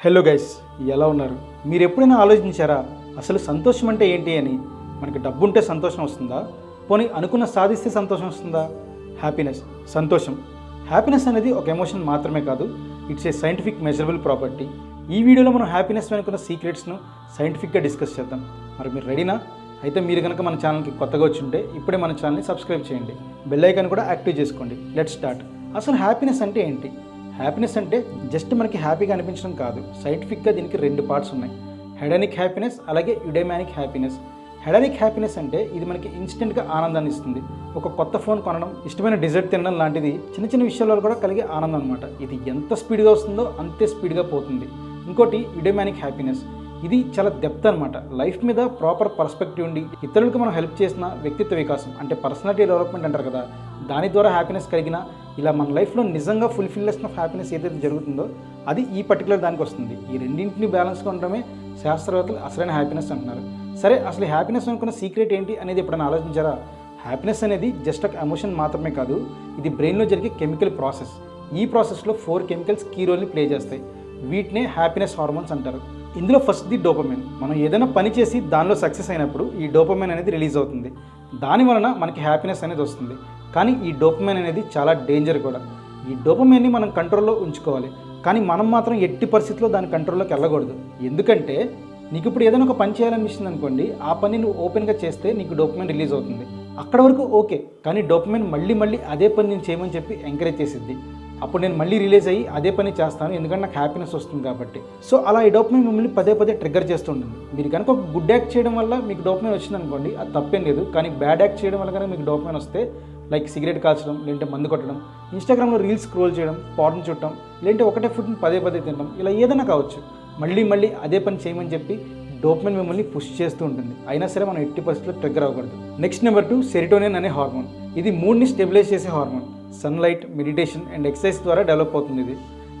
Hello guys ఎలా ఉన్నారు? మీరు ఎప్పుడైనా ఆలోచించారా అసలు సంతోషం అంటే ఏంటి అని? మనకి డబ్బు ఉంటే సంతోషం వస్తుందా? పోనీ అనుకున్న సాధిస్తే సంతోషం వస్తుందా? హ్యాపీనెస్ సంతోషం. హ్యాపీనెస్ అనేది ఒక ఎమోషన్ మాత్రమే కాదు it's a scientific measurable property ఈ వీడియోలో మనం హ్యాపీనెస్ వెనుకున్న సీక్రెట్స్ను సైంటిఫిక్గా డిస్కస్ చేద్దాం. మరి మీరు రెడీనా అయితే మీరు కనుక మన ఛానల్కి కొత్తగా వచ్చి ఉంటే ఇప్పుడే మన ఛానల్ని సబ్స్క్రైబ్ చేయండి. బెల్ ఐకాన్ కూడా యాక్టివ్ చేసుకోండి. లెట్ స్టార్ట్ అసలు హ్యాపీనెస్ అంటే ఏంటి? హ్యాపీనెస్ అంటే జస్ట్ మనకి హ్యాపీగా అనిపించడం కాదు. సైంటిఫిక్గా దీనికి రెండు పార్ట్స్ ఉన్నాయి. హెడనిక్ హ్యాపీనెస్ అలాగే యుడేమానిక్ హ్యాపీనెస్ హెడనిక్ హ్యాపీనెస్ అంటే ఇది మనకి ఇన్స్టెంట్గా ఆనందాన్ని ఇస్తుంది. ఒక కొత్త ఫోన్ కొనడం ఇష్టమైన డిజర్ట్ తినడం లాంటిది చిన్న చిన్న విషయాల్లో కూడా కలిగే ఆనందం అనమాట ఇది ఎంత స్పీడ్గా వస్తుందో అంతే స్పీడ్గా పోతుంది. ఇంకోటి యుడేమానిక్ హ్యాపీనెస్ ఇది చాలా డెప్త్ అనమాట లైఫ్ మీద ప్రాపర్ పర్స్పెక్టివ్ ఉండి ఇతరులకు మనం హెల్ప్ చేసిన వ్యక్తిత్వ వికాసం అంటే పర్సనాలిటీ డెవలప్మెంట్ అంటారు కదా దాని ద్వారా హ్యాపీనెస్ కలిగిన ఇలా మన లైఫ్లో నిజంగా ఫుల్ఫిల్నెస్ ఆఫ్ హ్యాపీనెస్ ఏదైతే జరుగుతుందో అది ఈ పర్టికులర్ దానికి వస్తుంది. ఈ రెండింటిని బ్యాలెన్స్గా ఉండడమే శాస్త్రవేత్తలు అసలైన హ్యాపీనెస్ అంటున్నారు. సరే అసలు హ్యాపీనెస్ అనుకున్న సీక్రెట్ ఏంటి అనేది ఎప్పుడైనా ఆలోచించారా? హ్యాపీనెస్ అనేది జస్ట్ ఒక ఎమోషన్ మాత్రమే కాదు ఇది బ్రెయిన్లో జరిగే కెమికల్ ప్రాసెస్ ఈ ప్రాసెస్లో ఫోర్ కెమికల్స్ కీ రోల్ని ప్లే చేస్తాయి. వీటినే హ్యాపీనెస్ హార్మోన్స్ అంటారు. ఇందులో ఫస్ట్ ది డోపమైన్ మనం ఏదైనా పని చేసి దానిలో సక్సెస్ అయినప్పుడు ఈ డోపమైన్ అనేది రిలీజ్ అవుతుంది. దాని వలన మనకి హ్యాపీనెస్ అనేది వస్తుంది. కానీ ఈ డోపమైన్ అనేది చాలా డేంజర్ కూడా. ఈ డోపమైన్ని మనం కంట్రోల్లో ఉంచుకోవాలి. కానీ మనం మాత్రం ఎట్టి పరిస్థితుల్లో దాని కంట్రోల్లోకి వెళ్ళకూడదు. ఎందుకంటే నీకు ఇప్పుడు ఏదైనా ఒక పని చేయాలనిపిస్తుంది అనుకోండి ఆ పని నువ్వు ఓపెన్గా చేస్తే నీకు డోపమైన్ రిలీజ్ అవుతుంది. అక్కడ వరకు ఓకే కానీ డోపమైన్ మళ్ళీ మళ్ళీ అదే పని నేను చేయమని చెప్పి ఎంకరేజ్ చేసిద్ది. అప్పుడు నేను మళ్ళీ రిలీజ్ అయ్యి అదే పని చేస్తాను ఎందుకంటే నాకు హ్యాపీనెస్ వస్తుంది కాబట్టి. సో అలా ఈ డోపమైన్ మిమ్మల్ని పదే పదే ట్రిగ్గర్ చేస్తుంటుంది మీరు కనుక ఒక గుడ్ యాక్ట్ చేయడం వల్ల మీకు డోపమైన్ వచ్చింది అనుకోండి అది తప్పేం లేదు. కానీ బ్యాడ్ యాక్ట్ చేయడం వల్ల కనుక మీకు డోపమైన్ వస్తే లైక్ సిగరెట్ కాల్చడం లేదంటే మందు కొట్టడం ఇన్స్టాగ్రామ్లో రీల్స్ స్క్రోల్ చేయడం పార్న్ చూడటం లేదంటే ఒకటే ఫుడ్ని పదే పదే తినడం ఇలా ఏదైనా కావచ్చు. మళ్ళీ మళ్ళీ అదే పని చేయమని చెప్పి డోపమైన్ మిమ్మల్ని పుష్ చేస్తూ ఉంటుంది. అయినా సరే మనం ఎట్టి పరిస్థితుల్లో ట్రిగ్గర్ అవ్వకూడదు. నెక్స్ట్ నెంబర్ టూ సెరిటోనిన్ అనే హార్మోన్. ఇది మూడ్ని స్టెబిలైజ్ చేసే hormone. Sunlight meditation and exercise ద్వారా డెవలప్ అవుతుంది ఇది.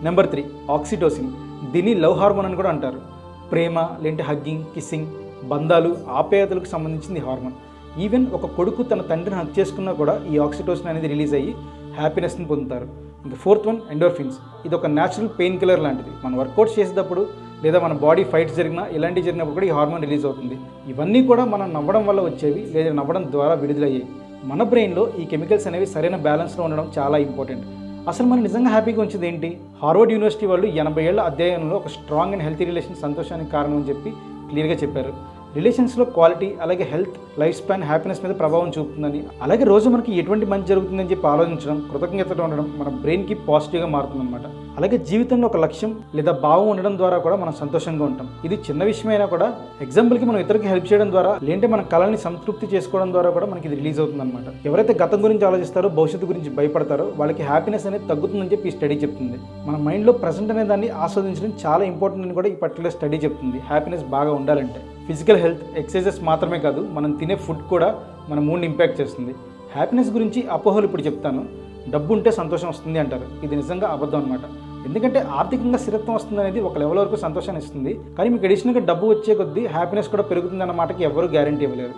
Number three oxytocin. దీన్ని లవ్ హార్మోన్ అని కూడా అంటారు. ప్రేమ లేంటి హగ్గింగ్ కిస్సింగ్ బంధాలు ఆప్యాయతలకు సంబంధించింది హార్మోన్. ఈవెన్ ఒక కొడుకు తన తండ్రిని హక్ చేసుకున్నా కూడా ఈ ఆక్సిటోసిన్ అనేది రిలీజ్ అయ్యి హ్యాపీనెస్ని పొందుతారు. ఇంకా ఫోర్త్ వన్ ఎండోర్ఫిన్స్ ఇది ఒక న్యాచురల్ పెయిన్ కిల్లర్ లాంటిది. మనం వర్కౌట్ చేసేటప్పుడు లేదా మన బాడీ ఫైట్స్ జరిగినా ఇలాంటివి జరిగినప్పుడు కూడా ఈ హార్మోన్ రిలీజ్ అవుతుంది. ఇవన్నీ కూడా మనం నవ్వడం వల్ల వచ్చేవి లేదా నవ్వడం ద్వారా విడుదలయ్యాయి. మన బ్రెయిన్లో ఈ కెమికల్స్ అనేవి సరైన బ్యాలెన్స్లో ఉండడం చాలా ఇంపార్టెంట్ అసలు మనం నిజంగా హ్యాపీగా ఉంచేది ఏంటి? హార్వర్డ్ యూనివర్సిటీ వాళ్ళు ఎనభై ఏళ్ళ అధ్యయనంలో ఒక స్ట్రాంగ్ అండ్ హెల్తీ రిలేషన్ సంతోషానికి కారణం అని చెప్పి క్లియర్గా చెప్పారు. రిలేషన్స్లో క్వాలిటీ అలాగే హెల్త్ లైఫ్ స్పాన్ హ్యాపీనెస్ మీద ప్రభావం చూపుతుందని. అలాగే రోజు మనకి ఎటువంటి మంచి జరుగుతుందని చెప్పి ఆలోచించడం కృతజ్ఞతగా ఉండడం మన బ్రెయిన్కి పాజిటివ్గా మారుతుందన్నమాట. అలాగే జీవితంలో ఒక లక్ష్యం లేదా భావం ఉండడం ద్వారా కూడా మనం సంతోషంగా ఉంటాం. ఇది చిన్న విషయమైనా కూడా ఎగ్జాంపుల్కి మనం ఇతరులకి హెల్ప్ చేయడం ద్వారా లేదంటే మన కళని సంతృప్తి చేసుకోవడం ద్వారా కూడా మనకి ఇది రిలీజ్ అవుతుందన్నమాట. ఎవరైతే గతం గురించి ఆలోచిస్తారో భవిష్యత్తు గురించి భయపడతారో వాళ్ళకి హ్యాపీనెస్ అనేది తగ్గుతుందని చెప్పి ఈ స్టడీ చెప్తుంది. మన మైండ్లో ప్రజెంట్ అనే దాన్ని ఆస్వాదించడం చాలా ఇంపార్టెంట్ అని కూడా ఈ పర్టికులర్ స్టడీ చెప్తుంది. హ్యాపీనెస్ బాగా ఉండాలంటే. ఫిజికల్ హెల్త్ ఎక్సర్సైజెస్ మాత్రమే కాదు మనం తినే ఫుడ్ కూడా మన మూడ్ని ఇంపాక్ట్ చేస్తుంది. హ్యాపీనెస్ గురించి అపోహలు ఇప్పుడు చెప్తాను. డబ్బు ఉంటే సంతోషం వస్తుంది అంటారు. ఇది నిజంగా అబద్ధం అనమాట ఎందుకంటే ఆర్థికంగా స్థిరత్వం వస్తుంది అనేది ఒక లెవెల్ వరకు సంతోషాన్ని ఇస్తుంది. కానీ మీకు అడిషనల్గా డబ్బు వచ్చే కొద్దీ హ్యాపీనెస్ కూడా పెరుగుతుంది అన్న మాటకి ఎవరు గ్యారంటీ ఇవ్వలేరు.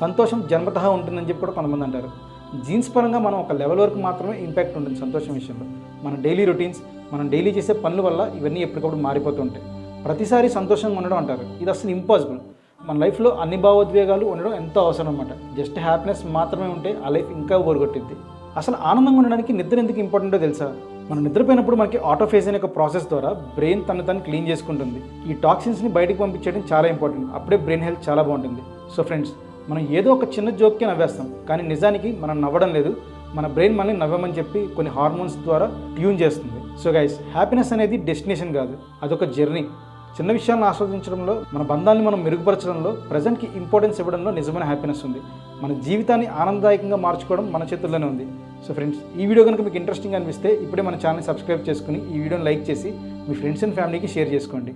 సంతోషం జన్మతహా ఉంటుందని చెప్పి కూడా కొంతమంది అంటారు. జీన్స్ పరంగా మనం ఒక లెవెల్ వరకు మాత్రమే ఇంపాక్ట్ ఉంటుంది సంతోషం విషయంలో. మన డైలీ రొటీన్స్ మనం డైలీ చేసే పనుల వల్ల ఇవన్నీ ఎప్పటికప్పుడు మారిపోతుంటాయి ప్రతిసారి సంతోషంగా ఉండడం అంటారు. ఇది అసలు ఇంపాసిబుల్ మన లైఫ్లో అన్ని భావోద్వేగాలు ఉండడం ఎంతో అవసరం అనమాట జస్ట్ హ్యాపీనెస్ మాత్రమే ఉంటే ఆ లైఫ్ ఇంకా ఓరగొట్టిద్ది అసలు ఆనందంగా ఉండడానికి నిద్ర ఎందుకు ఇంపార్టెంటో తెలుసా? మనం నిద్రపోయినప్పుడు మనకి ఆటోఫేజ్ అనే ఒక ప్రాసెస్ ద్వారా బ్రెయిన్ తను తను క్లీన్ చేసుకుంటుంది. ఈ టాక్సిన్స్ని బయటకు పంపించడం చాలా ఇంపార్టెంట్. అప్పుడే బ్రెయిన్ హెల్త్ చాలా బాగుంటుంది. సో ఫ్రెండ్స్ మనం ఏదో ఒక చిన్న జోక్కే నవ్వేస్తాం. కానీ నిజానికి మనం నవ్వడం లేదు. మన బ్రెయిన్ మనల్ని నవ్వమని చెప్పి కొన్ని హార్మోన్స్ ద్వారా ట్యూన్ చేస్తుంది. సో గైస్ హ్యాపీనెస్ అనేది డెస్టినేషన్ కాదు. అదొక జర్నీ. చిన్న విషయాలను ఆస్వాదించడంలో మన బంధాన్ని మనం మెరుగుపరచడంలో ప్రజెంట్కి ఇంపార్టెన్స్ ఇవ్వడంలో నిజమైన హ్యాపీనెస్ ఉంది. మన జీవితాన్ని ఆనందదాయకంగా మార్చుకోవడం మన చేతుల్లోనే ఉంది. సో ఫ్రెండ్స్ ఈ వీడియో కనుక మీకు ఇంట్రెస్టింగ్ అనిపిస్తే ఇప్పుడే మన ఛానల్ సబ్స్క్రైబ్ చేసుకుని ఈ వీడియోని లైక్ చేసి మీ ఫ్రెండ్స్ అండ్ ఫ్యామిలీకి షేర్ చేసుకోండి.